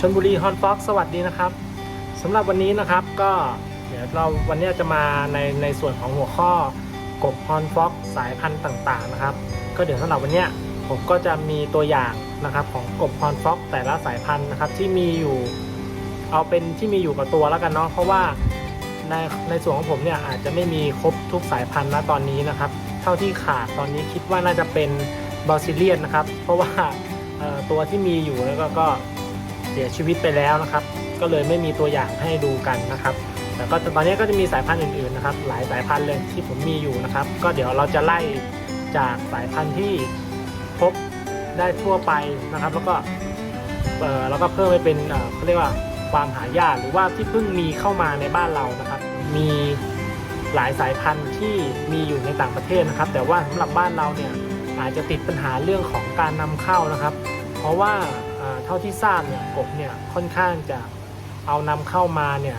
ชนบุรีฮอนฟ็อกสวัสดีนะครับสำหรับวันนี้นะครับก็เดี๋ยวเราวันนี้จะมาในในส่วนของหัวข้อกบฮอนฟ็อกสายพันธุ์ต่างๆนะครับ ก็เดี๋ยวสำหรับวันนี้ผมก็จะมีตัวอย่างนะครับของกบฮอนฟ็อกแต่ละสายพันธุ์นะครับที่มีอยู่เอาเป็นที่มีอยู่กับตัวแล้วกันเนาะเพราะว่าในในส่วนของผมเนี่ยอาจจะไม่มีครบทุกสายพันธุ์ณตอนนี้นะครับ เท่าที่ขาดตอนนี้คิดว่าน่าจะเป็นบาซิเลียนนะครับ เพราะว่าตัวที่มีอยู่แล้วก็ เสียชีวิตไปแล้วนะครับ ก็เลยไม่มีตัวอย่างให้ดูกันนะครับ แต่ก็ตอนนี้ก็จะมีสายพันธุ์อื่นๆนะครับ หลายสายพันธุ์เลยที่ผมมีอยู่นะครับ ก็เดี๋ยวเราจะไล่จากสายพันธุ์ที่พบได้ทั่วไปนะครับ แล้วก็เอ่อแล้วก็เพิ่มไปเป็นเขาเรียกว่าความหายากหรือว่าที่เพิ่งมีเข้ามาในบ้านเรานะครับ มีหลายสายพันธุ์ที่มีอยู่ในต่างประเทศนะครับ แต่ว่าสำหรับบ้านเราเนี่ยอาจจะติดปัญหาเรื่องของการนำเข้านะครับ เพราะว่า เท่าที่ทราบเนี่ยกบเนี่ยค่อนข้างจะเอานำเข้ามาเนี่ย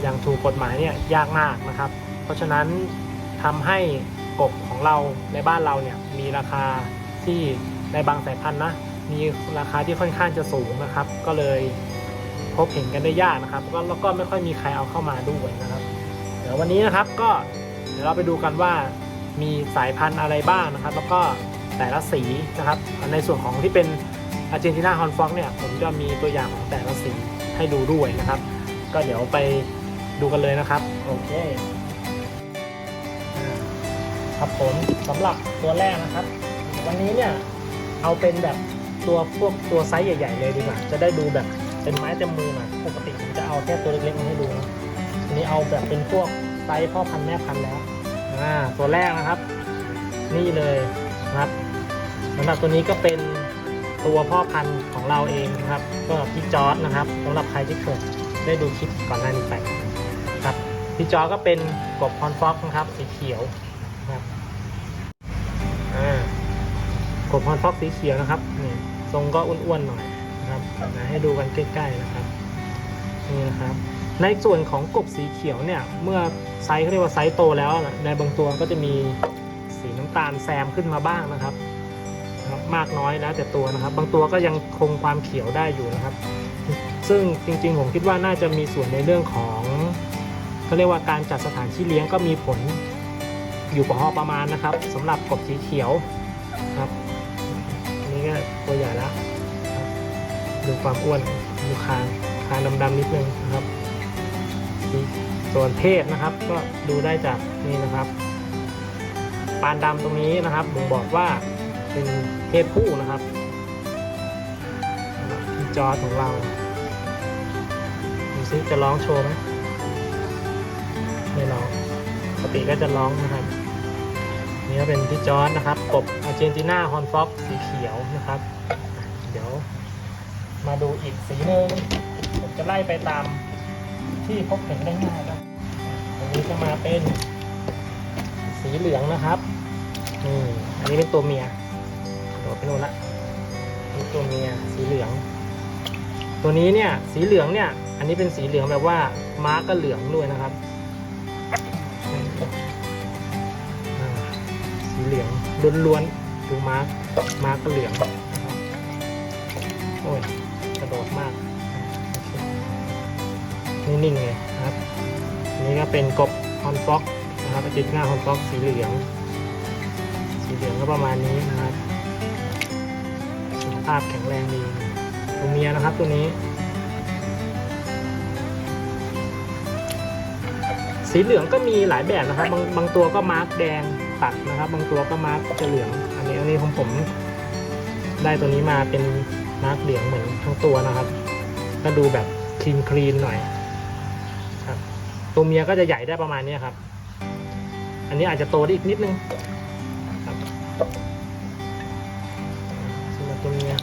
อย่างถูกกฎหมายเนี่ยยากมากนะครับ เพราะฉะนั้นทำให้กบของเราในบ้านเราเนี่ยมีราคาที่ในบางสายพันธุ์นะมีราคาที่ค่อนข้างจะสูงนะครับ ก็เลยพบเห็นกันได้ยากนะครับก็แล้วก็ไม่ค่อยมีใครเอาเข้ามาด้วยนะครับ เดี๋ยววันนี้นะครับก็เดี๋ยวเราไปดูกันว่ามีสายพันธุ์อะไรบ้างนะครับ แล้วก็แต่ละสีนะครับ ในส่วนของที่เป็น อาร์เจนตินาฮอนฟ็อกเนี่ยผมจะมีตัวอย่างของแต่ละสีให้ดูด้วยนะครับ ก็เดี๋ยวไปดูกันเลยนะครับ โอเค ครับผมสำหรับตัวแรกนะครับ วันนี้เนี่ยเอาเป็นแบบตัวพวกตัวไซส์ใหญ่ๆเลยดีกว่า จะได้ดูแบบเป็นไม้เต็มมือหน่อยปกติผมจะเอาแค่ตัวเล็กๆมาให้ดูนะอันนี้เอาแบบเป็นพวกไซส์พ่อพันธุ์แม่พันธุ์แล้วอ่าตัวแรกนะครับ นี่เลยนะครับสำหรับตัวนี้ก็เป็น ตัวพ่อพันธุ์ของเราเองนะครับ ก็พี่จอร์ดนะครับสำหรับใครที่เคยได้ดูคลิปก่อนหน้านี้ไปครับพี่จอร์ดก็เป็นกบพรฟ็อกนะครับสีเขียวนะครับกบพรฟ็อกสีเขียวนะครับนี่ทรงก็อ้วนๆหน่อยนะครับนะให้ดูกันใกล้ๆนะครับนี่นะครับในส่วนของกบสีเขียวเนี่ยเมื่อไซส์เขาเรียกว่าไซส์โตแล้วในบางตัวก็จะมีสีน้ำตาลแซมขึ้นมาบ้างนะครับ มากน้อยแล้วแต่ตัวนะครับ บางตัวก็ยังคงความเขียวได้อยู่นะครับ ซึ่งจริงๆผมคิดว่าน่าจะมีส่วนในเรื่องของเขาเรียกว่าการจัดสถานที่เลี้ยงก็มีผลอยู่พอประมาณนะครับสำหรับกบสีเขียวครับนนี้ก็ตัวใหญ่แล้วดูความอ้วนดูคางคางดำๆนิดนึงนะครับส่วนเพศนะครับก็ดูได้จากนี่นะครับ ปานดำตรงนี้นะครับบ่งบอกว่า เป็นเพศผู้นะครับพี่จอร์ดของเราดูซิจะร้องโชว์ไหมไม่ร้องปกติก็จะร้องนะครับ นี่ก็เป็นพี่จอร์ดนะครับ กบอาร์เจนตินาฮอนฟ็อกสีเขียวนะครับ เดี๋ยวมาดูอีกสีหนึ่งผมจะไล่ไปตามที่พบเห็นได้ง่ายครับอันนี้จะมาเป็นสีเหลืองนะครับนี่อันนี้เป็นตัวเมีย โดดไปโน่นละนี่ตัวเมียสีเหลือง ตัวนี้เนี่ยสีเหลืองเนี่ย อันนี้เป็นสีเหลืองแบบว่าม้าก็เหลืองด้วยนะครับ สีเหลืองล้วนๆดูม้าม้าก็เหลืองโอ้ยกระโดดมากนิ่งๆเลยนะครับอันนี้ก็เป็นกบฮอนฟ็อกนะครับจิตหน้าฮอนฟ็อกสีเหลือง สีเหลืองก็ประมาณนี้นะครับ ภาพแข็งแรงดีตัวเมียนะครับตัวนี้ สีเหลืองก็มีหลายแบบนะครับ บางบางตัวก็มาร์กแดงตัดนะครับ บางตัวก็มาร์กจะเหลือง อันนี้อันนี้ของผมได้ตัวนี้มาเป็นมาร์กเหลืองเหมือนทั้งตัวนะครับ ก็ดูแบบคลีนคลีนหน่อยครับตัวเมียก็จะใหญ่ได้ประมาณนี้ครับ อันนี้อาจจะโตได้อีกนิดนึงครับ ตัวเมีย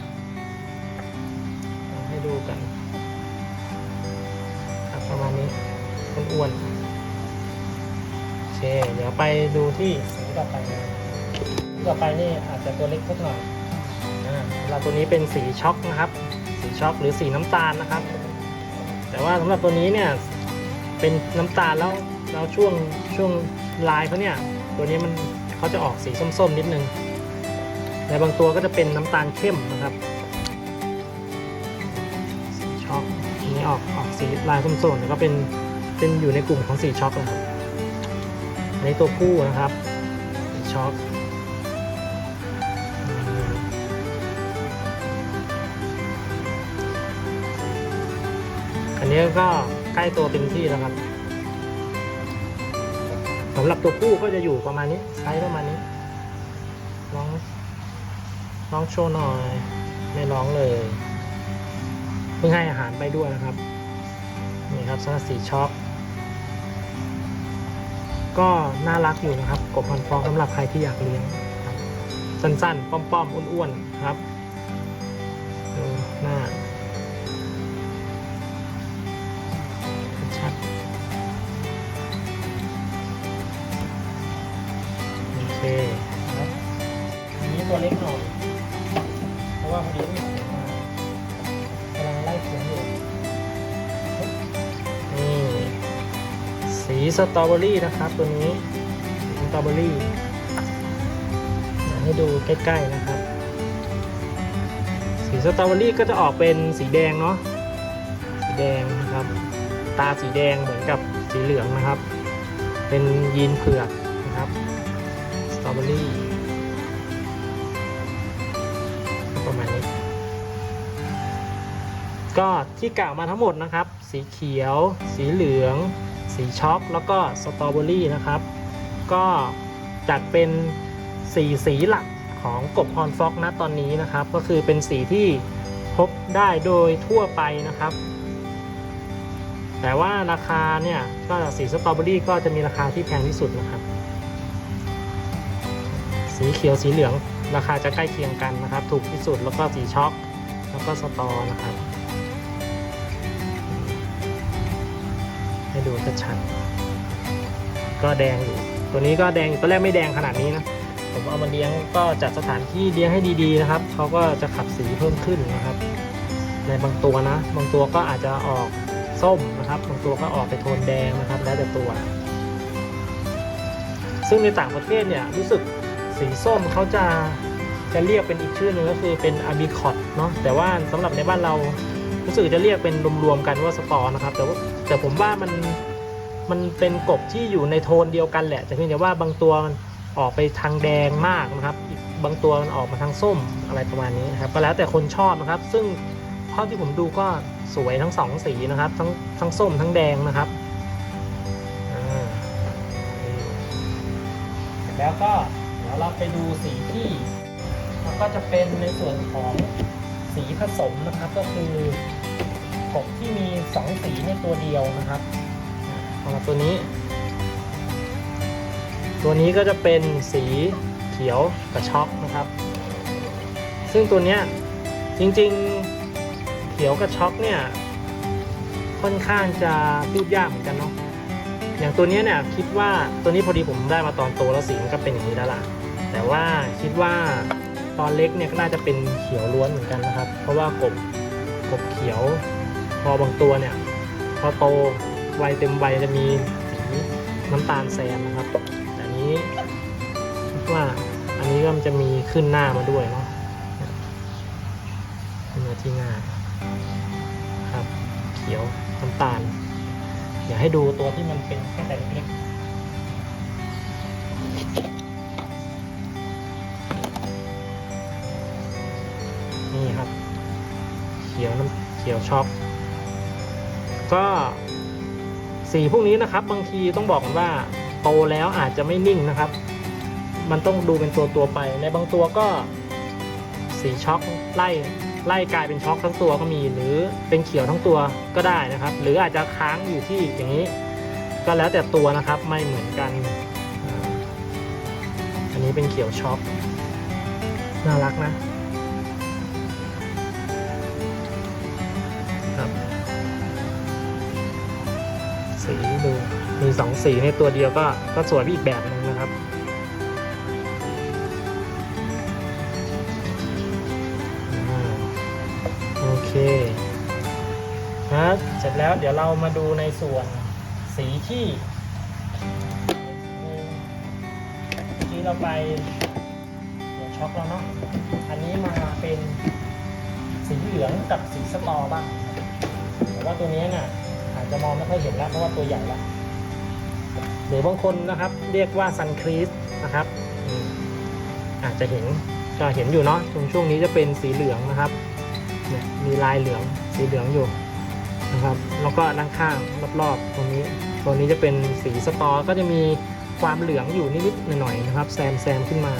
ให้ดูกันครับประมาณนี้อ้วนๆโอเคเดี๋ยวไปดูที่สีต่อไปนะต่อไปนี่อาจจะตัวเล็กสักหน่อยเราตัวนี้เป็นสีช็อกนะครับ สีช็อกหรือสีน้ำตาลนะครับ แต่ว่าสำหรับตัวนี้เนี่ยเป็นน้ำตาลแล้วแล้วช่วงช่วงลายเขาเนี่ยตัวนี้มันเขาจะออกสีส้มๆนิดนึง ในบางตัวก็จะเป็นน้ำตาลเข้มนะครับสออกออกสีลายส้มๆแต่ก็เป็นเป็นอยู่ในกลุ่มของสีช็อกนะครับอันนี้ตัวผู้นะครับสีช็อกอันนี้ก็ใกล้ตัวเต็มที่แล้วครับสำหรับตัวผู้ก็จะอยู่ประมาณนี้ไซส์ประมาณนี้ลอง ร้องโชว์หน่อย ไม่ร้องเลย เพิ่งให้อาหารไปด้วยนะครับ นี่ครับสำหรับสีช็อกก็น่ารักอยู่นะครับ กบพันฟองสำหรับใครที่อยากเลี้ยงสั้นๆ ป้อมๆ อ้วนๆ ครับ ดูหน้า สีสตรอเบอรี่นะครับ ตัวนี้สตรอเบอรี่ให้ดูใกล้ๆนะครับ สีสตรอเบอรี่ก็จะออกเป็นสีแดงเนาะสีแดงนะครับ ตาสีแดงเหมือนกับสีเหลืองนะครับ เป็นยีนเผือกนะครับสตรอเบอรี่ประมาณนี้ก็ที่กล่าวมาทั้งหมดนะครับ สีเขียว สีเหลือง สีช็อกแล้วก็สตรอเบอรี่นะครับ ก็จัดเป็นสีสีหลักของกบฮอนฟ็อกนะตอนนี้นะครับ ก็คือเป็นสีที่พบได้โดยทั่วไปนะครับ แต่ว่าราคาเนี่ยก็สีสตรอเบอรี่ก็จะมีราคาที่แพงที่สุดนะครับ สีเขียวสีเหลืองราคาจะใกล้เคียงกันนะครับ ถูกที่สุดแล้วก็สีช็อกแล้วก็สตอนะครับ ดูชัดๆก็แดงอยู่ ตัวนี้ก็แดงอยู่ตอนแรกไม่แดงขนาดนี้นะผมเอามาเลี้ยงก็จัดสถานที่เลี้ยงให้ดีๆนะครับเขาก็จะขับสีเพิ่มขึ้นนะครับ ในบางตัวนะ บางตัวก็อาจจะออกส้มนะครับ บางตัวก็ออกไปโทนแดงนะครับ แล้วแต่ตัว ซึ่งในต่างประเทศเนี่ยรู้สึกสีส้มเขาจะจะเรียกเป็นอีกชื่อหนึงก็คือเป็นอาบิคอตเนาะแต่ว่าสำหรับในบ้านเรารู้สึกจะเรียกเป็นรวมๆกันว่าสตอร์นะครับ แต่ว่า แต่ผมว่ามันมันเป็นกบที่อยู่ในโทนเดียวกันแหละ แต่เพียงแต่ว่าบางตัวมันออกไปทางแดงมากนะครับ บางตัวมันออกมาทางส้มอะไรประมาณนี้นะครับก็แล้วแต่คนชอบนะครับ ซึ่งเท่าที่ผมดูก็สวยทั้งสองสีนะครับ ทั้งทั้งส้มทั้งแดงนะครับแล้วก็เดี๋ยวเราไปดูสีที่มันก็จะเป็นในส่วนของสีผสมนะครับก็คือ กบที่มีสองสีในตัวเดียวนะครับเอามาตัวนี้ ตัวนี้ก็จะเป็นสีเขียวกับช็อกนะครับ ซึ่งตัวเนี้ยจริงๆเขียวกับช็อกเนี่ยค่อนข้างจะพูดยากเหมือนกันเนาะอย่างตัวนี้เนี่ยคิดว่าตัวนี้พอดีผมได้มาตอนโตแล้วสีมันก็เป็นอย่างนี้แล้วล่ะ แต่ว่าคิดว่าตอนเล็กเนี่ยก็น่าจะเป็นเขียวล้วนเหมือนกันนะครับ เพราะว่ากบกบเขียว อ บางตัวเนี่ย พอโตวัยเต็มวัยจะมีสีน้ำตาลแซมนะครับแต่อันนี้ว่าอันนี้ก็มันจะมีขึ้นหน้ามาด้วยเนาะขึ้นมาที่หน้าครับ เขียวน้ำตาล อยากให้ดูตัวที่มันเป็นแค่แต่เล็กนี่ครับ เขียวน้ำเขียวช็อก ก็สีพวกนี้นะครับ บางทีต้องบอกว่าโตแล้วอาจจะไม่นิ่งนะครับ มันต้องดูเป็นตัวตัวไป ในบางตัวก็สีช็อกไล่ไล่กลายเป็นช็อกทั้งตัวก็มี หรือเป็นเขียวทั้งตัวก็ได้นะครับ หรืออาจจะค้างอยู่ที่อย่างนี้ ก็แล้วแต่ตัวนะครับไม่เหมือนกัน อันนี้เป็นเขียวช็อกน่ารักนะ สองสีในตัวเดียวก็ก็สวยไปอีกแบบหนึงนะครับอโอเคครับเสร็จแล้วเดี๋ยวเรามาดูในส่วนสีที่เมื่อกี้เราไปเดี๋ยวช็อกแล้วเนาะอันนี้มาเป็นสีเหลืองกับสีสตอบ้างเดี๋ยวว่าตัวนี้น่ะอาจจะมองไม่ค่อยเห็นแล้วเพราะว่าตัวใหญ่แล้ว หรือบางคนนะครับเรียกว่าซันครีสนะครับอาจจะเห็นก็เห็นอยู่เนาะช่วงช่วงนี้จะเป็นสีเหลืองนะครับเนี่ยมีลายเหลืองสีเหลืองอยู่นะครับแล้วก็ด้านข้างรอบๆตรงนี้ตัวนี้จะเป็นสีสตอก็จะมีความเหลืองอยู่นิดๆหน่อยๆนะครับแซมแซมขึ้นมา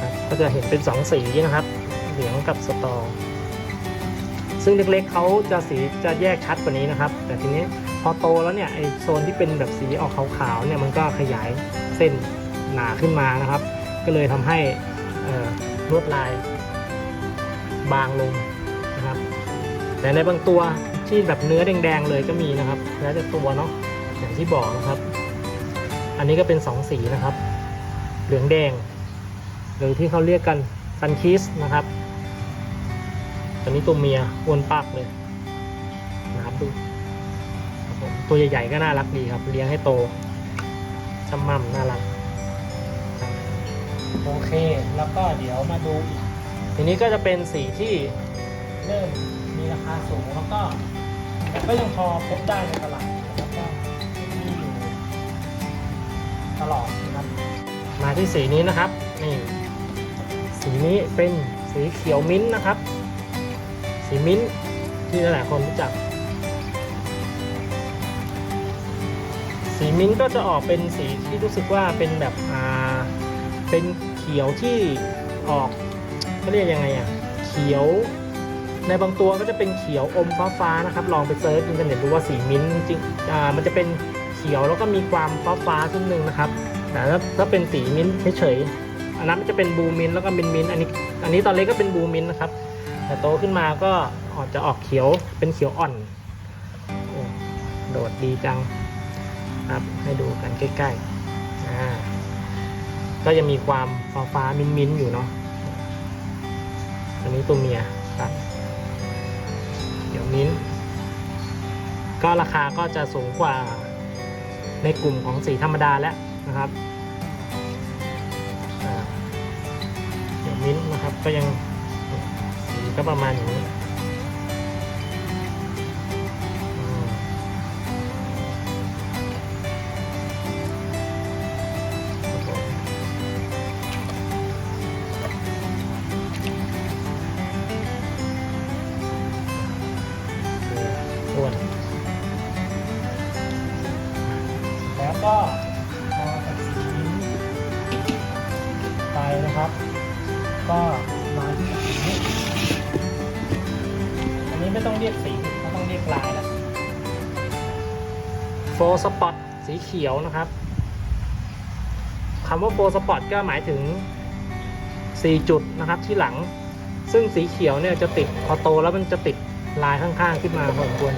ครับก็จะเห็นเป็นสองสีนะครับ เหลืองกับสตอ ซึ่งเล็กๆเขาจะสีจะแยกชัดกว่านี้นะครับ แต่ทีนี้ พอโตแล้วเนี่ยไอโซนที่เป็นแบบสีออกขาวๆเนี่ยมันก็ขยายเส้นหนาขึ้นมานะครับ ก็เลยทำให้ลวดลายบางลงนะครับ แต่ในบางตัวที่แบบเนื้อแดงๆเลยก็มีนะครับ แล้วแต่ตัวเนาะอย่างที่บอกนะครับ อันนี้ก็เป็นสองสีนะครับ เหลืองแดง หรือที่เขาเรียกกันซันคิสนะครับตัวนี้ตัวเมียอ้วนปากเลยนะครับดู ตัวใหญ่ๆก็น่ารักดีครับ เลี้ยงให้โตช่ำม่ำน่ารัก โอเค แล้วก็เดี๋ยวมาดูอีกทีนี้ก็จะเป็นสีที่เริ่มมีราคาสูงแล้วก็แต่ก็ยังพอพบได้ในตลาดนะครับก็มีอยู่ตลอดนะครับ มาที่สีนี้นะครับ นี่ สีนี้เป็นสีเขียวมิ้นท์นะครับ สีมิ้นท์ที่หลายๆคนรู้จัก สีมิ้นท์ก็จะออกเป็นสีที่รู้สึกว่าเป็นแบบอ่าเป็นเขียวที่ออกเขาเรียกยังไงอะเขียว ในบางตัวก็จะเป็นเขียวอมฟ้าฟ้าๆนะครับ ลองไปเซิร์ชอินเทอร์เน็ตดูว่าสีมิ้นท์จริงอ่ามันจะเป็นเขียวแล้วก็มีความฟ้าฟ้าๆนิดนึงนะครับแต่ถ้าถ้าเป็นสีมิ้นท์เฉยๆอันนั้นมันจะเป็นบลูมิ้นแล้วก็เป็นมินอันนี้ อันนี้ตอนเล็กก็เป็นบลูมิ้นนะครับ แต่โตขึ้นมาก็ออกจะออกเขียวเป็นเขียวอ่อนโดดดีจัง ครับ ให้ดูกันใกล้ๆอ่าก็จะมีความฟ้าฟ้ามิ้นมิ้นอยู่เนาะอันนี้ตัวเมียครับเดี๋ยวมิ้นท์ก็ราคาก็จะสูงกว่าในกลุ่มของสีธรรมดาแล้วนะครับเดี๋ยวมิ้นท์นะครับก็ยังสีก็ประมาณอย่างนี้ ขียวนะครับคำว่าโฟสปอตก็หมายถึง 4 จุดนะครับที่หลัง ซึ่งสีเขียวเนี่ยจะติดพอโตแล้วมันจะติดลายข้างๆขึ้นมาพอสมควร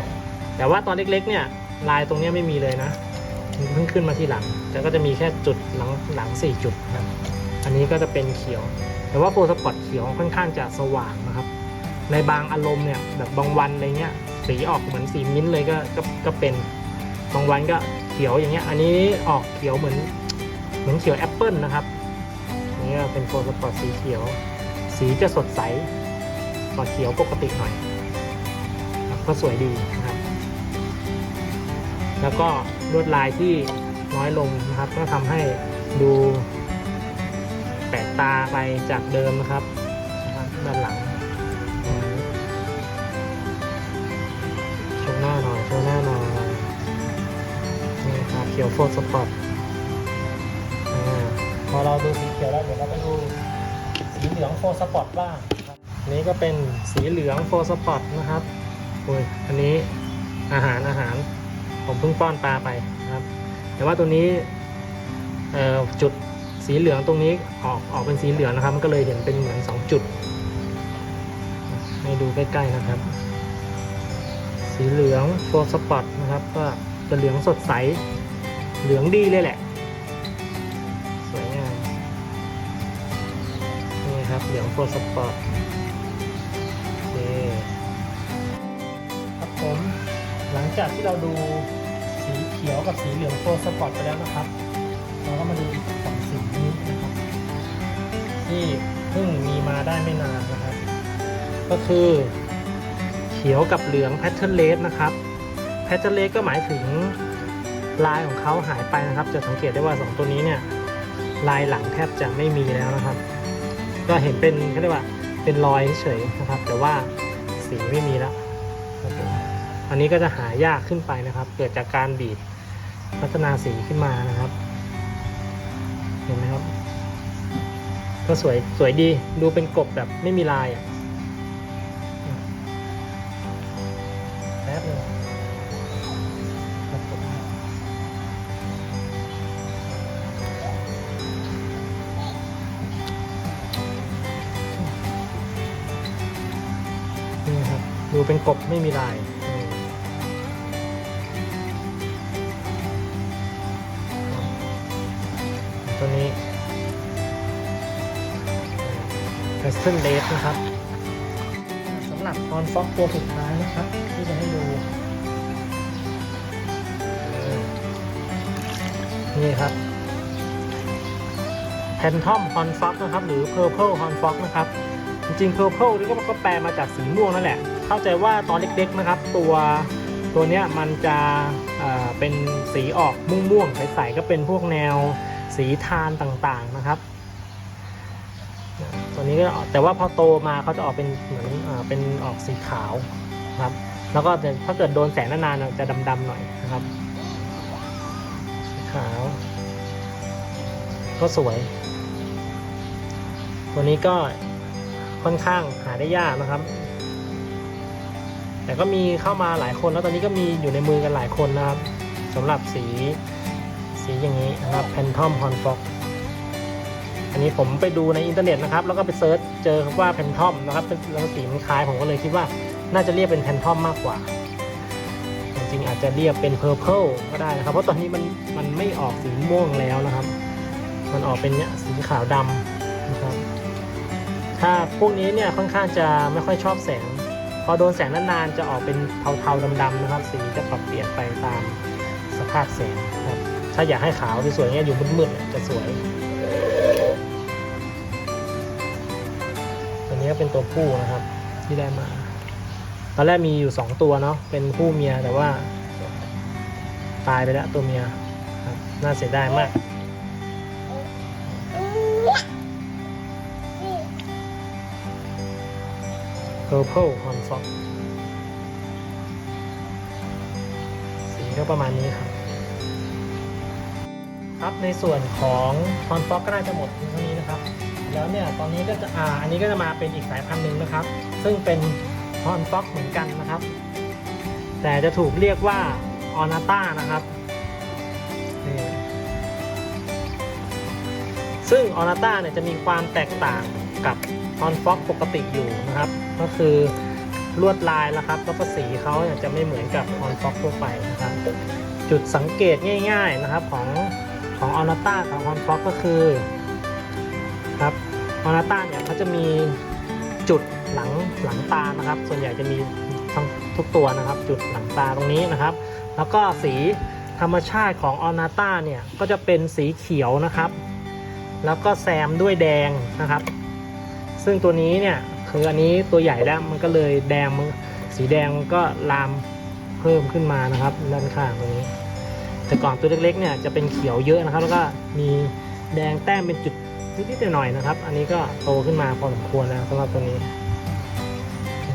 แต่ว่าตอนเล็กๆเนี่ยลายตรงนี้ไม่มีเลยนะมันเพิ่งขึ้นมาที่หลังแต่ก็จะมีแค่จุดหลังหลัง4จุดนะครับอันนี้ก็จะเป็นเขียว แต่ว่าโฟสปอตเขียวค่อนข้างจะสว่างนะครับ ในบางอารมณ์เนี่ยแบบบางวันอะไรเงี้ยสีออกเหมือนสีมิ้นท์เลยก็ก็ก็เป็นบางวันก็ เขียวอย่างเงี้ย อันนี้ออกเขียวเหมือนเหมือนเขียวแอปเปิลนะครับนี่เป็นโฟล์สปอร์ตสีเขียว สีจะสดใสกว่าเขียวปกติหน่อยก็สวยดีนะครับ แล้วก็ลวดลายที่น้อยลงนะครับ ก็ทำให้ดูแปลกตาไปจากเดิมนะครับด้านหลัง เขียวโฟร์สปอตอ่าพอเราดูสีเขียวแล้วเดี๋ยวเราไปดูสีเหลืองโฟร์สปอร์ตบ้างครับนี้ก็เป็นสีเหลืองโฟร์สปอร์ตนะครับโอ้ยอันนี้อาหารอาหารผมเพิ่งป้อนปลาไปนะครับ แต่ว่าตัวนี้จุดสีเหลืองตรงนี้ออกออกเป็นสีเหลืองนะครับ มันก็เลยเห็นเป็นเหมือนสองจุด ให้ดูใกล้ๆนะครับ สีเหลืองโฟร์สปอตนะครับ ก็จะเหลืองสดใส เหลืองดีเลยแหละ สวยงาม นี่ครับ เหลืองโฟร์สปอตโอเคครับผม หลังจากที่เราดูสีเขียวกับสีเหลืองโฟร์สปอร์ตไปแล้วนะครับ เราก็มาดูอีกสองสีนี้นะครับ ที่เพิ่งมีมาได้ไม่นานนะครับ ก็คือ K ขียวกับเหลืองแพทเทิร์นเลสนะครับแพทเทิร์นเลสก็หมายถึง ลายของเขาหายไปนะครับ จะสังเกตได้ว่าสองตัวนี้เนี่ยลายหลังแทบจะไม่มีแล้วนะครับ ก็เห็นเป็นเขาเรียกว่าเป็นรอยเฉยนะครับ แต่ว่าสีไม่มีแล้วอันนี้ก็จะหายากขึ้นไปนะครับ เกิดจากการบีบพัฒนาสีขึ้นมานะครับ เห็นไหมครับ ก็สวยสวยดีดูเป็นกบแบบไม่มีลายอะ กบไม่มีลายอืมตัวนี้เพสเทิลเลสนะครับสำหรับออนฟ็อกตัวสุดท้ายนะครับ ที่จะให้ดู นี่ครับแพนทอมฮอนฟ็อกนะครับ หรือ Purple ฮอนฟ็อกนะครับ จริงๆ Purple นี่ก็ก็แปลมาจากสีม่วงนั่นแหละ เข้าใจว่าตอนเล็กๆนะครับ ตัวตัวเนี้ยมันจะเป็นสีออกม่วงๆใสๆก็เป็นพวกแนวสีทานต่างๆนะครับ ตัวนี้ก็ออกแต่ว่าพอโตมาเขาจะออกเป็นเหมือนอเป็นออกสีขาวครับ แล้วก็ถ้าเกิดโดนแสงนานๆจะดำๆหน่อยนะครับสีขาว ก็สวย ตัวนี้ก็ค่อนข้างหาได้ยากนะครับ แต่ก็มีเข้ามาหลายคนแล้วตอนนี้ก็มีอยู่ในมือกันหลายคนนะครับสำหรับสีสีอย่างนี้นะครับแพนทอมฮอนฟ็อกอันนี้ผมไปดูในอินเทอร์เน็ตนะครับ แล้วก็ไปเซิร์ชเจอว่าแพนทอมนะครับเป็นแล้วสีมันคล้ายผมก็เลยคิดว่าน่าจะเรียกเป็นแพนทอมมากกว่า จริงๆอาจจะเรียกเป็นเพอร์เพลก็ได้นะครับ เพราะตอนนี้มันมันไม่ออกสีม่วงแล้วนะครับ มันออกเป็นเนี่ยสีขาวดำนะครับ ถ้าพวกนี้เนี่ยค่อนข้างจะไม่ค่อยชอบแสง พอโดนแสงนานๆจะออกเป็นเทาๆดำๆนะครับ สีจะปรับเปลี่ยนไปตามสภาพแสงครับ ถ้าอยากให้ขาวสวยๆเนี่ยอยู่มืดๆจะสวย ตัวนี้ก็เป็นตัวผู้นะครับที่ได้มา ตอนแรกมีอยู่สองตัวเนาะเป็นผู้เมียแต่ว่า ตายไปแล้วตัวเมียน่าเสียดายมาก Purple Horn Fox สีก็ประมาณนี้ครับ ครับในส่วนของ Horn Fox ก็น่าจะหมดเท่านี้นะครับ แล้วเนี่ยตอนนี้ก็จะอ่าอันนี้ก็จะมาเป็นอีกสายพันธุ์หนึ่งนะครับ ซึ่งเป็น Horn Fox เหมือนกันนะครับ แต่จะถูกเรียกว่าออนาต้านะครับนี่ซึ่งออนาต้าเนี่ยจะมีความแตกต่างกับฮอนฟ็อกปกติอยู่นะครับ ก็คือลวดลายนะครับแล้วก็สีเขาจะไม่เหมือนกับฮอนฟ็อกทั่วไปนะครับ จุดสังเกตง่าย ๆนะครับของของออนาต้ากับฮอนฟ็อกก็คือครับออนาต้าเนี่ยเขาจะมีจุดหลังหลังตานะครับ ส่วนใหญ่จะมีทั้งทุกตัวนะครับ จุดหลังตาตรงนี้นะครับ แล้วก็สีธรรมชาติของออนาต้าเนี่ยก็จะเป็นสีเขียวนะครับ แล้วก็แซมด้วยแดงนะครับ ซึ่งตัวนี้เนี่ย คืออันนี้ตัวใหญ่แล้วมันก็เลยแดงมันสีแดงมันก็ลามเพิ่มขึ้นมานะครับด้านข้างตรงนี้ แต่ก่อนตัวเล็กๆเนี่ยจะเป็นเขียวเยอะนะครับ แล้วก็มีแดงแต้มเป็นจุดนิดๆหน่อยๆนะครับ อันนี้ก็โตขึ้นมาพอสมควรแล้วสำหรับตัวนี้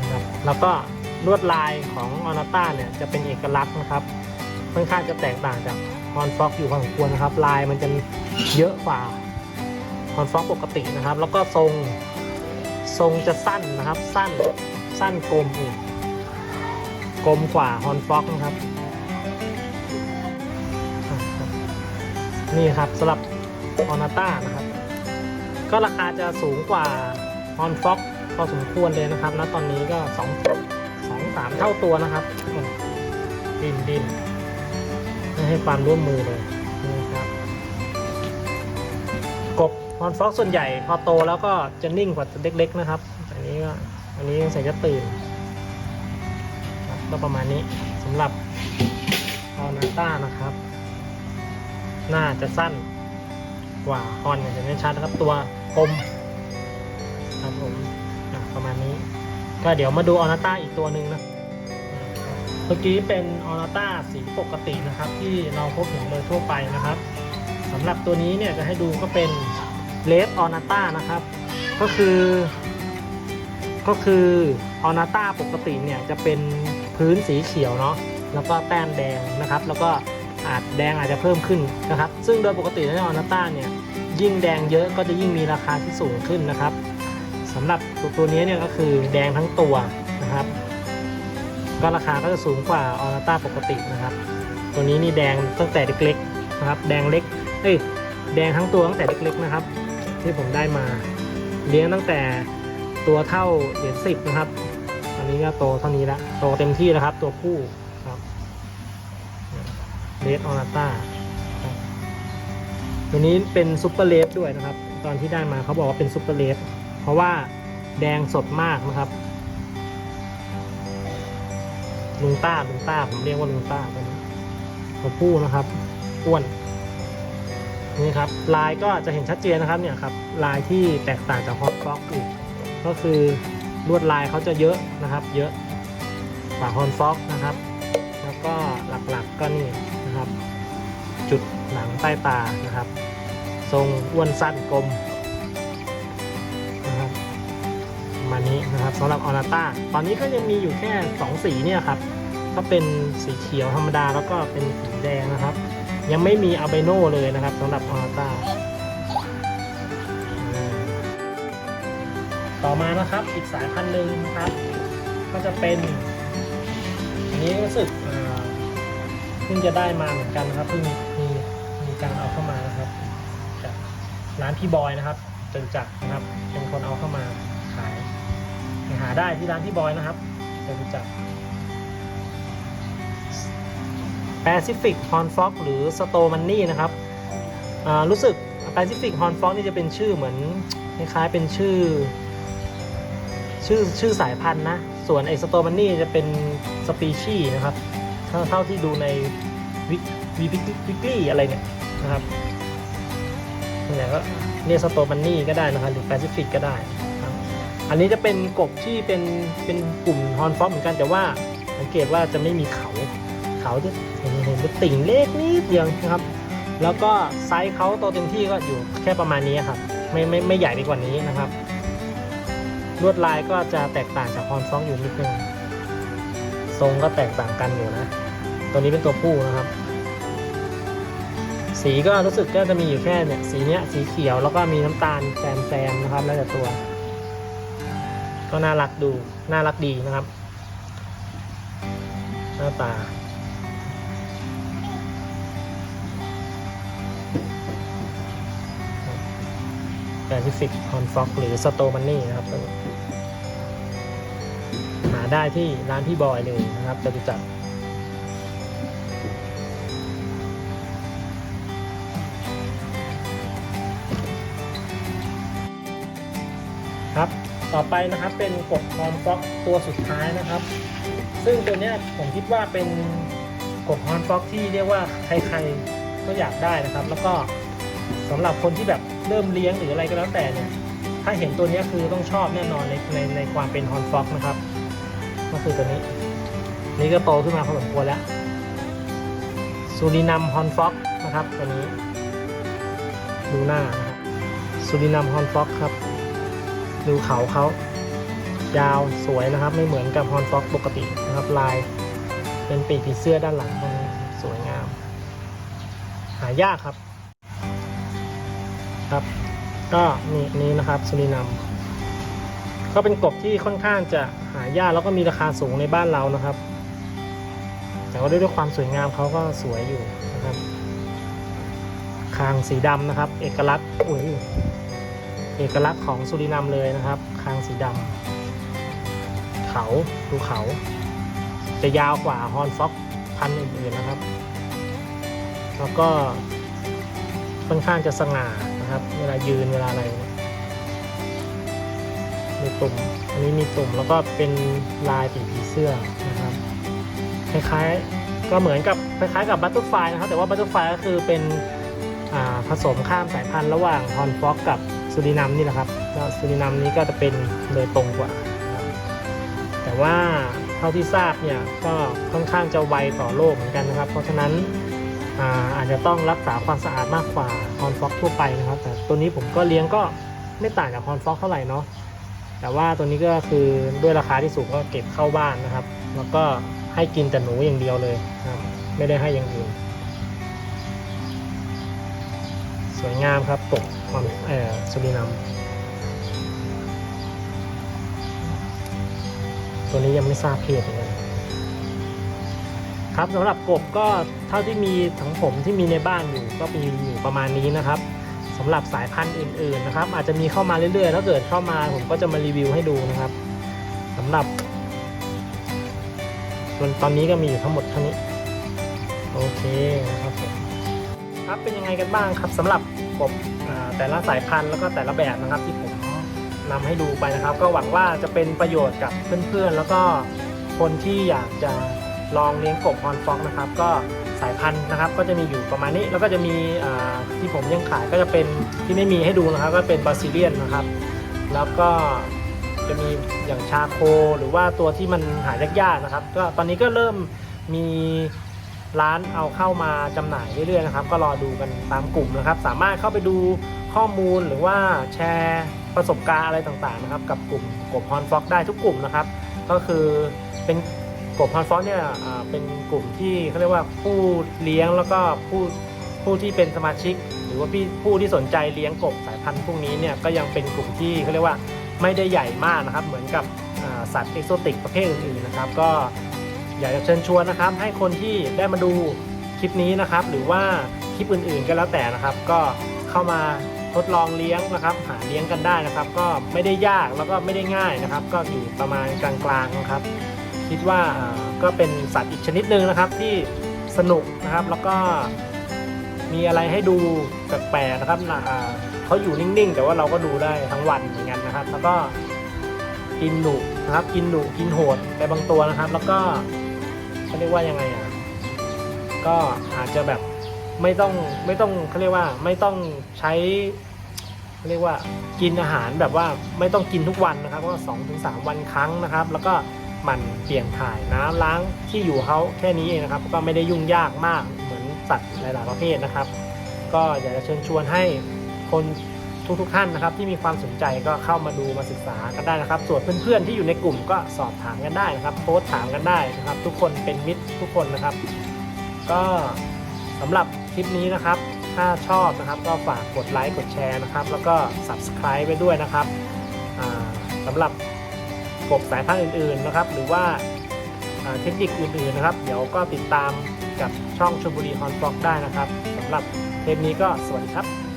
นะครับแล้วก็ลวดลายของออนาต้าเนี่ยจะเป็นเอกลักษณ์นะครับค่อนข้างจะแตกต่างจากฮอนฟ็อกอยู่พอสมควรนะครับ ลายมันจะเยอะกว่าฮอนฟ็อกปกตินะครับ แล้วก็ทรง ทรงจะสั้นนะครับ สั้นสั้นกลมอีกกลมกว่าฮอนฟ็อกนะครับ นี่ครับสำหรับออนาต้านะครับ ก็ราคาจะสูงกว่าฮอนฟ็อกพอสมควรเลยนะครับณตอนนี้ก็สองสองสามเท่าตัวนะครับ ดินดินให้ความร่วมมือเลย ฮอนฟ็อกส่วนใหญ่พอโตแล้วก็จะนิ่งกว่าเล็กๆนะครับ อันนี้ก็อันนี้ใส่จะตื่นก็ประมาณนี้สำหรับออนาต้านะครับ น่าจะสั้นกว่าฮอนอย่างเห็นได้ชัดนะครับตัวคมครับผมประมาณนี้ ก็เดี๋ยวมาดูออนาต้าอีกตัวหนึ่งนะเมื่อกี้เป็นออนาต้าสีปกตินะครับ ที่เราพบเห็นโดยทั่วไปนะครับสำหรับตัวนี้เนี่ยจะให้ดูก็เป็น เลสออนาต้านะครับ ก็คือ ก็คือออนาต้าปกติเนี่ยจะเป็นพื้นสีเขียวเนาะแล้วก็แต้มแดงนะครับ แล้วก็อาจแดงอาจจะเพิ่มขึ้นนะครับ ซึ่งโดยปกติแล้วออนาต้าเนี่ยยิ่งแดงเยอะก็จะยิ่งมีราคาที่สูงขึ้นนะครับสำหรับตัวตัวนี้เนี่ยก็คือแดงทั้งตัวนะครับ ก็ราคาก็จะสูงกว่าออนาต้าปกตินะครับ ตัวนี้นี่แดงตั้งแต่เล็กๆนะครับ แดงเล็กเอ้ยแดงทั้งตัวตั้งแต่เล็กๆนะครับ ที่ผมได้มาเลี้ยงตั้งแต่ตัวเท่าเหรียญสิบนะครับ อันนี้ก็โตเท่านี้ละโตเต็มที่แล้วครับ ตัวผู้ครับเลดออนาต้าตัวนี้เป็นซุปเปอร์เลดด้วยนะครับ ตอนที่ได้มาเขาบอกว่าเป็นซุปเปอร์เลดเพราะว่าแดงสดมากนะครับลุงต้าลุงต้าผมเรียกว่าลุงต้าตัวนี้ตัวผู้นะครับอ้วน นี่ครับลายก็จะเห็นชัดเจนนะครับเนี่ยครับลายที่แตกต่างจากฮอตฟ็อกอีกก็คือลวดลายเขาจะเยอะนะครับ เยอะกว่าฮอนฟ็อกนะครับ แล้วก็หลักๆก็นี่นะครับ จุดหนังใต้ตานะครับ ทรงอ้วนสั้นกลมนะครับมานี้นะครับสำหรับออนาต้าตอนนี้ก็ยังมีอยู่แค่ 2 สีเนี่ยครับก็เป็นสีเขียวธรรมดาแล้วก็เป็นสีแดงนะครับ ยังไม่มีอัลเบโนเลยนะครับสำหรับออต้าต่อมานะครับอีกสายพันธุ์หนึ่งนะครับ ก็จะเป็น อันนี้รู้สึกเพิ่งจะได้มาเหมือนกันนะครับเพิ่งมีมีการเอาเข้ามานะครับจากร้านพี่บอยนะครับจนจักนะครับเป็นคนเอาเข้ามาขายหาได้ที่ร้านพี่บอยนะครับจะรู้จัก Pacific Horn Fox หรือ s t o r Money นะครับรู้สึก Pacific Horn Fox นี่จะเป็นชื่อเหมือนคล้ายๆเป็นชื่อ ชื่อชื่อสายพันธุ์นะ ส่วนไอ้ s t o r Money จะเป็นสปีชีส์นะครับ เท่าที่ดูในวิวิวิกลี่อะไรเนี่ยนะครับส่วนใหญ่ก็เรียก s t o r Money ก็ได้นะครับหรือ Pacific ก็ได้ครับอันนี้จะเป็นกบที่เป็นเป็นกลุ่มฮอนฟ็อกเหมือนกันแต่ว่าสังเกตว่าจะไม่มีเขาเขาจะ เป็นติ่งเล็กนิดเดียวนะครับ แล้วก็ไซส์เขาโตเต็มที่ก็อยู่แค่ประมาณนี้ครับ ไม่ไม่ไม่ใหญ่ไปกว่านี้นะครับ ลวดลายก็จะแตกต่างจากฮอนฟ็อกอยู่นิดนึงทรงก็แตกต่างกันอยู่นะ ตัวนี้เป็นตัวผู้นะครับ สีก็รู้สึกก็จะมีอยู่แค่เนี่ยสีเนี้ยสีเขียวแล้วก็มีน้ำตาลแซมๆนะครับแล้วแต่ตัว ก็น่ารักดูน่ารักดีนะครับ หน้าตา แปซิฟิกฮอนฟ็อกหรือสโตมันนี่นะครับตัวนี้หาได้ที่ร้านพี่บอยเลยนะครับจะรู้จักครับต่อไปนะครับเป็นกบฮอนฟ็อกตัวสุดท้ายนะครับ ซึ่งตัวเนี้ยผมคิดว่าเป็นกบฮอนฟ็อกที่เรียกว่าใครๆก็อยากได้นะครับ แล้วก็สำหรับคนที่แบบ เริ่มเลี้ยงหรืออะไรก็แล้วแต่เนี่ยถ้าเห็นตัวนี้คือต้องชอบแน่นอนในในในความเป็นฮอนฟ็อกนะครับก็คือตัวนี้ นี่ก็โตขึ้นมาพอสมควรแล้วซูรินัมฮอนฟ็อกนะครับตัวนี้ดูหน้านะครับซูรินัมฮอนฟ็อกครับ ดูเขาเขายาวสวยนะครับ ไม่เหมือนกับฮอนฟ็อกปกตินะครับ ลายเป็นปีกผีเสื้อด้านหลังตรงนี้สวยงาม หายากครับ ครับ ก็นี่นี่นะครับสุรินัมก็เป็นกบที่ค่อนข้างจะหายากแล้วก็มีราคาสูงในบ้านเรานะครับ แต่ว่าด้วยความสวยงามเขาก็สวยอยู่นะครับ คางสีดำนะครับ เอกลักษณ์อุ้ยเอกลักษณ์ของสุรินัมเลยนะครับ คางสีดำเขาดูเขา จะยาวกว่าฮอนฟ็อกพันอื่นๆนะครับ แล้วก็ค่อนข้างจะสง่า นะครับ เวลายืนเวลาอะไรมีตุ่ม อันนี้มีตุ่มแล้วก็เป็นลายปีกผีเสื้อนะครับ คล้ายๆ ก็เหมือนกับคล้ายๆกับบัตเตอร์ไฟนะครับ แต่ว่าบัตเตอร์ไฟก็คือเป็นผสมข้ามสายพันธุ์ระหว่างฮอนฟ็อกกับซูรินัมนี่แหละครับแล้วซูรินัมนี้ก็จะเป็นโดยตรงกว่า แต่ว่าเท่าที่ทราบเนี่ยก็ค่อนข้างจะไวต่อโรคเหมือนกันนะครับ เพราะฉะนั้นอาอาจจะต้องรักษาความสะอาดมากกว่า ฮอนฟ็อกทั่วไปนะครับ แต่ตัวนี้ผมก็เลี้ยงก็ไม่ต่างจากฮอนฟ็อกเท่าไหร่เนาะแต่ว่าตัวนี้ก็คือด้วยราคาที่สูงก็เก็บเข้าบ้านนะครับ แล้วก็ให้กินแต่หนูอย่างเดียวเลยนะครับไม่ได้ให้อย่างอื่นสวยงามครับกความเอ่อสุรินัมตัวนี้ยังไม่ทราบเพศเหมือนกัน ครับสำหรับกบก็เท่าที่มีของผมที่มีในบ้านอยู่ก็มีอยู่ประมาณนี้นะครับสำหรับสายพันธุ์อื่นๆนะครับ อาจจะมีเข้ามาเรื่อยๆ ถ้าเกิดเข้ามาผมก็จะมารีวิวให้ดูนะครับสำหรับส่วนตอนนี้ก็มีอยู่ทั้งหมดเท่านี้โอเคนะครับผมครับเป็นยังไงกันบ้างครับสำหรับกบแต่ละสายพันธุ์แล้วก็แต่ละแบบนะครับที่ผมนำให้ดูไปนะครับ ก็หวังว่าจะเป็นประโยชน์กับเพื่อนๆ แล้วก็คนที่อยากจะ ลองเลี้ยงกบฮอนฟ็อกนะครับ ก็สายพันธุ์นะครับก็จะมีอยู่ประมาณนี้ แล้วก็จะมีที่ผมยังขายก็จะเป็นที่ไม่มีให้ดูนะครับ ก็เป็นบาซิเลียนนะครับ แล้วก็จะมีอย่างชาโค หรือว่าตัวที่มันหายยากๆนะครับ ก็ตอนนี้ก็เริ่มมีร้านเอาเข้ามาจำหน่ายเรื่อยๆนะครับ ก็รอดูกันตามกลุ่มนะครับ สามารถเข้าไปดูข้อมูลหรือว่าแชร์ประสบการณ์อะไรต่างๆนะครับ กับกลุ่มกบฮอนฟ็อกได้ทุกกลุ่มนะครับ ก็คือเป็น กบฮอนฟอกเนี่ยเป็นกลุ่มที่เขาเรียกว่าผู้เลี้ยงแล้วก็ผู้ผู้ที่เป็นสมาชิก หรือว่าพี่ผู้ที่สนใจเลี้ยงกบสายพันธุ์พวกนี้เนี่ยก็ยังเป็นกลุ่มที่เขาเรียกว่าไม่ได้ใหญ่มากนะครับ เหมือนกับสัตว์เอกโซติกประเภทอื่นๆนะครับ ก็อยากจะเชิญชวนนะครับ ให้คนที่ได้มาดูคลิปนี้นะครับ หรือว่าคลิปอื่นๆก็แล้วแต่นะครับ ก็เข้ามาทดลองเลี้ยงนะครับ หาเลี้ยงกันได้นะครับ ก็ไม่ได้ยากแล้วก็ไม่ได้ง่ายนะครับ ก็อยู่ประมาณกลางๆนะครับ คิดว่าก็เป็นสัตว์อีกชนิดหนึ่งนะครับที่สนุกนะครับแล้วก็มีอะไรให้ดูแปลกๆนะครับเขาอยู่นิ่งๆ แต่ว่าเราก็ดูได้ทั้งวันเหมือนกันนะครับ แล้วก็กินดุนะครับ กินดุกินโหดในบางตัวนะครับ แล้วก็เขาเรียกว่ายังไงอะก็อาจจะแบบไม่ต้องไม่ต้องเขาเรียกว่าไม่ต้องใช้เขาเรียกว่ากินอาหารแบบว่าไม่ต้องกินทุกวันนะครับ ก็สองถึงสามวันครั้งนะครับ แล้วก็ มันเปลี่ยนถ่ายน้ำล้างที่อยู่เขาแค่นี้เองนะครับ ก็ไม่ได้ยุ่งยากมากเหมือนสัตว์หลาย ๆ ประเภทนะครับ ก็อยากจะเชิญชวนให้คนทุกๆท่านนะครับ ที่มีความสนใจก็เข้ามาดูมาศึกษากันได้นะครับ ส่วนเพื่อน ๆ ที่อยู่ในกลุ่มก็สอบถามกันได้นะครับโพสถามกันได้นะครับ ทุกคนเป็นมิตรทุกคนนะครับ ก็สำหรับคลิปนี้นะครับ ถ้าชอบนะครับก็ฝากกดไลค์กดแชร์นะครับ แล้วก็ subscribe ไปด้วยนะครับอ่าสำหรับ บสายพันธุ์อื่นๆนะครับ หรือว่าเทคนิคอื่นๆนะครับ เดี๋ยวก็ติดตามกับช่องชมบุรีฮอนฟ็อกได้นะครับสำหรับเทปนี้ก็สวัสดีครับ